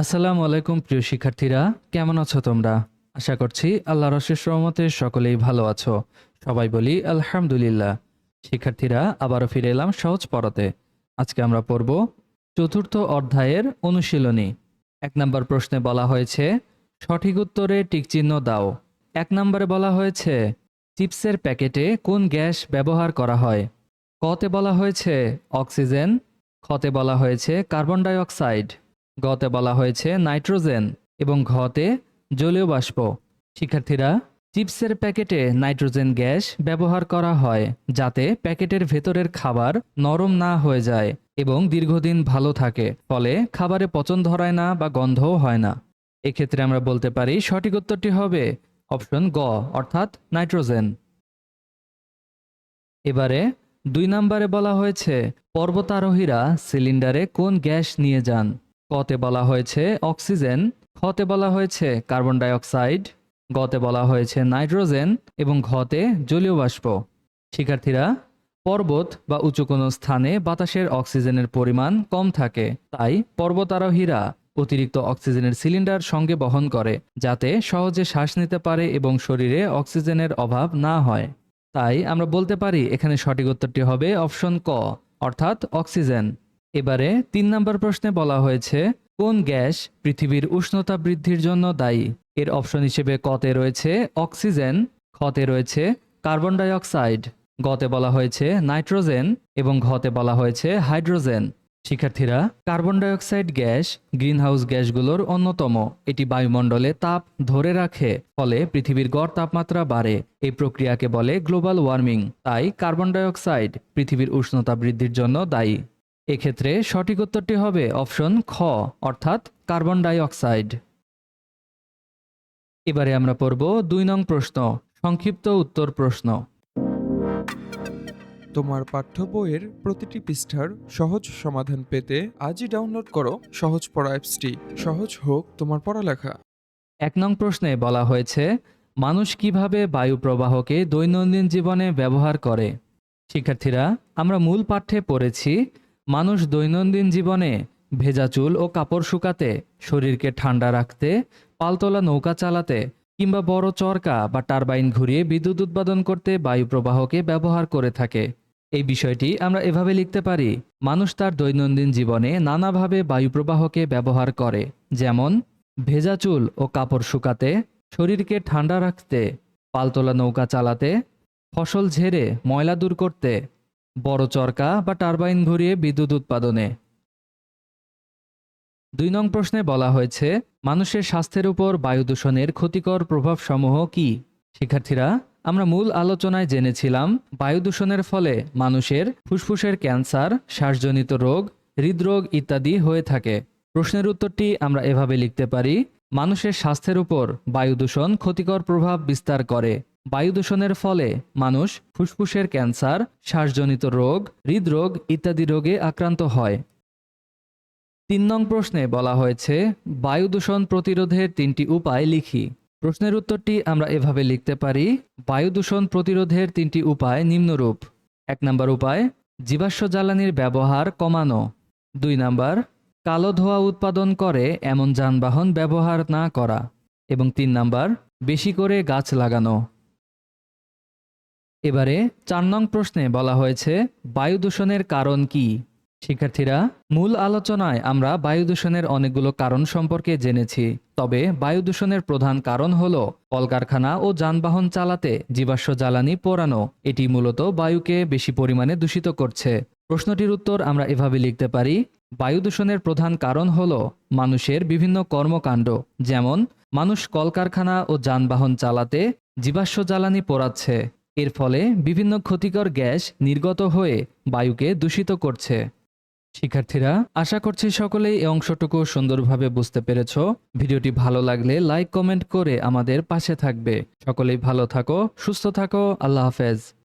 আসসালামু আলাইকুম, প্রিয় শিক্ষার্থীরা। কেমন আছো তোমরা? আশা করছি আল্লাহর অশেষ রহমতে সকলেই ভালো আছো। সবাই বলি আলহামদুলিল্লাহ। শিক্ষার্থীরা, আবারও ফিরে এলাম সহজ পড়াতে। আজকে আমরা পড়ব চতুর্থ অধ্যায়ের অনুশীলনী। এক নম্বর প্রশ্নে বলা হয়েছে, সঠিক উত্তরে টিকচিহ্ন দাও। এক নম্বরে বলা হয়েছে, চিপসের প্যাকেটে কোন গ্যাস ব্যবহার করা হয়? কতে বলা হয়েছে, অক্সিজেন। খতে বলা হয়েছে, কার্বন ডাই অক্সাইড গতে বলা হয়েছে নাইট্রোজেন এবং ঘতে জলীয় বাষ্প। শিক্ষার্থীরা, চিপসের প্যাকেটে নাইট্রোজেন গ্যাস ব্যবহার করা হয় যাতে প্যাকেটের ভেতরের খাবার নরম না হয়ে যায় এবং দীর্ঘদিন ভালো থাকে, ফলে খাবারে পচন ধরায় না বা গন্ধও হয় না। এক্ষেত্রে আমরা বলতে পারি সঠিক উত্তরটি হবে অপশন গ, অর্থাৎ নাইট্রোজেন। এবারে দুই নম্বরে বলা হয়েছে, পর্বতারোহীরা সিলিন্ডারে কোন গ্যাস নিয়ে যান? কতে বলা হয়েছে অক্সিজেন খতে বলা হয়েছে কার্বন ডাই অক্সাইড গতে বলা হয়েছে নাইট্রোজেন এবং ঘতে জলীয় বাষ্প। শিক্ষার্থীরা, পর্বত বা উঁচু কোনো স্থানে বাতাসের অক্সিজেনের পরিমাণ কম থাকে, তাই পর্বতারোহীরা অতিরিক্ত অক্সিজেনের সিলিন্ডার সঙ্গে বহন করে, যাতে সহজে শ্বাস নিতে পারে এবং শরীরে অক্সিজেনের অভাব না হয়। তাই আমরা বলতে পারি, এখানে সঠিক উত্তরটি হবে অপশন ক, অর্থাৎ অক্সিজেন। এবারে তিন নম্বর প্রশ্নে বলা হয়েছে, কোন গ্যাস পৃথিবীর উষ্ণতা বৃদ্ধির জন্য দায়ী? এর অপশন হিসেবে কতে রয়েছে অক্সিজেন খতে রয়েছে কার্বন ডাইঅক্সাইড, গতে বলা হয়েছে নাইট্রোজেন এবং ঘতে বলা হয়েছে হাইড্রোজেন। শিক্ষার্থীরা, কার্বন ডাইঅক্সাইড গ্যাস গ্রিনহাউস গ্যাসগুলোর অন্যতম। এটি বায়ুমণ্ডলে তাপ ধরে রাখে, ফলে পৃথিবীর গড় তাপমাত্রা বাড়ে। এই প্রক্রিয়াকে বলে গ্লোবাল ওয়ার্মিং। তাই কার্বন ডাইঅক্সাইড পৃথিবীর উষ্ণতা বৃদ্ধির জন্য দায়ী। এক্ষেত্রে সঠিক উত্তরটি হবে অপশন খ অর্থাৎ কার্বন ডাই অক্সাইড এবারে আমরা পড়ব দুই নং প্রশ্ন সংক্ষিপ্ত উত্তর প্রশ্ন। তোমার পাঠ্য বইয়ের প্রতিটি পৃষ্ঠার সহজ সমাধান পেতে আজই ডাউনলোড করো সহজ পড়া অ্যাপসটি। সহজ হোক তোমার পড়ালেখা। এক নং প্রশ্নে বলা হয়েছে মানুষ কীভাবে বায়ু প্রবাহকে দৈনন্দিন জীবনে ব্যবহার করে? শিক্ষার্থীরা আমরা মূল পাঠ্যে পড়েছি মানুষ দৈনন্দিন জীবনে ভেজা চুল ও কাপড় শুকাতে, শরীরকে ঠান্ডা রাখতে, পালতোলা নৌকা চালাতে কিংবা বড় চরকা বা টারবাইন ঘুরিয়ে বিদ্যুৎ উৎপাদন করতে বায়ু প্রবাহকে ব্যবহার করে থাকে। এই বিষয়টি আমরা এভাবে লিখতে পারি, মানুষ তার দৈনন্দিন জীবনে নানাভাবে বায়ু প্রবাহকে ব্যবহার করে, যেমন ভেজা চুল ও কাপড় শুকাতে, শরীরকে ঠান্ডা রাখতে, পালতোলা নৌকা চালাতে, ফসল ঝেড়ে ময়লা দূর করতে বড় চরকা বা টারবাইন ঘুরিয়ে বিদ্যুৎ উৎপাদনে। দুই নং প্রশ্নে বলা হয়েছে, মানুষের স্বাস্থ্যের উপর বায়ু দূষণের ক্ষতিকর প্রভাবসমূহ কি? শিক্ষার্থীরা, আমরা মূল আলোচনায় জেনেছিলাম, বায়ু দূষণের ফলে মানুষের ফুসফুসের ক্যান্সার, শ্বাসজনিত রোগ, হৃদরোগ ইত্যাদি হয়ে থাকে। প্রশ্নের উত্তরটি আমরা এভাবে লিখতে পারি, মানুষের স্বাস্থ্যের উপর বায়ু দূষণ ক্ষতিকর প্রভাব বিস্তার করে। বায়ু দূষণের ফলে মানুষ ফুসফুসের ক্যান্সার, শ্বাসজনিত রোগ, হৃদরোগ ইত্যাদি রোগে আক্রান্ত হয়। তিন নং প্রশ্নে বলা হয়েছে বায়ু দূষণ প্রতিরোধের তিনটি উপায় লিখি। প্রশ্নের উত্তরটি আমরা এভাবে লিখতে পারি বায়ু দূষণ প্রতিরোধের তিনটি উপায় নিম্নরূপ। এক নম্বর উপায়, জীবাশ্ম জ্বালানির ব্যবহার কমানো। দুই নাম্বার, কালো ধোঁয়া উৎপাদন করে এমন যানবাহন ব্যবহার না করা। এবং তিন নাম্বার, বেশি করে গাছ লাগানো। এবারে চার নং প্রশ্নে বলা হয়েছে, বায়ু দূষণের কারণ কি? শিক্ষার্থীরা, মূল আলোচনায় আমরা বায়ু দূষণের অনেকগুলো কারণ সম্পর্কে জেনেছি, তবে বায়ু দূষণের প্রধান কারণ হল কলকারখানা ও যানবাহন চালাতে জীবাশ্ম জ্বালানি পোড়ানো, এটি মূলত বায়ুকে বেশি পরিমাণে দূষিত করছে। প্রশ্নটির উত্তর আমরা এভাবে লিখতে পারি, বায়ু দূষণের প্রধান কারণ হল মানুষের বিভিন্ন কর্মকাণ্ড, যেমন মানুষ কলকারখানা ও যানবাহন চালাতে জীবাশ্ম জ্বালানি পোড়াচ্ছে। এর ফলে বিভিন্ন ক্ষতিকর গ্যাস নির্গত হয়ে বায়ুকে দূষিত করছে। শিক্ষার্থীরা, আশা করছি সকলেই এই অংশটুকু সুন্দরভাবে বুঝতে পেরেছ। ভিডিওটি ভালো লাগলে লাইক, কমেন্ট করে আমাদের পাশে থাকবে। সকলেই ভালো থাকো, সুস্থ থাকো, আল্লাহ হাফেজ।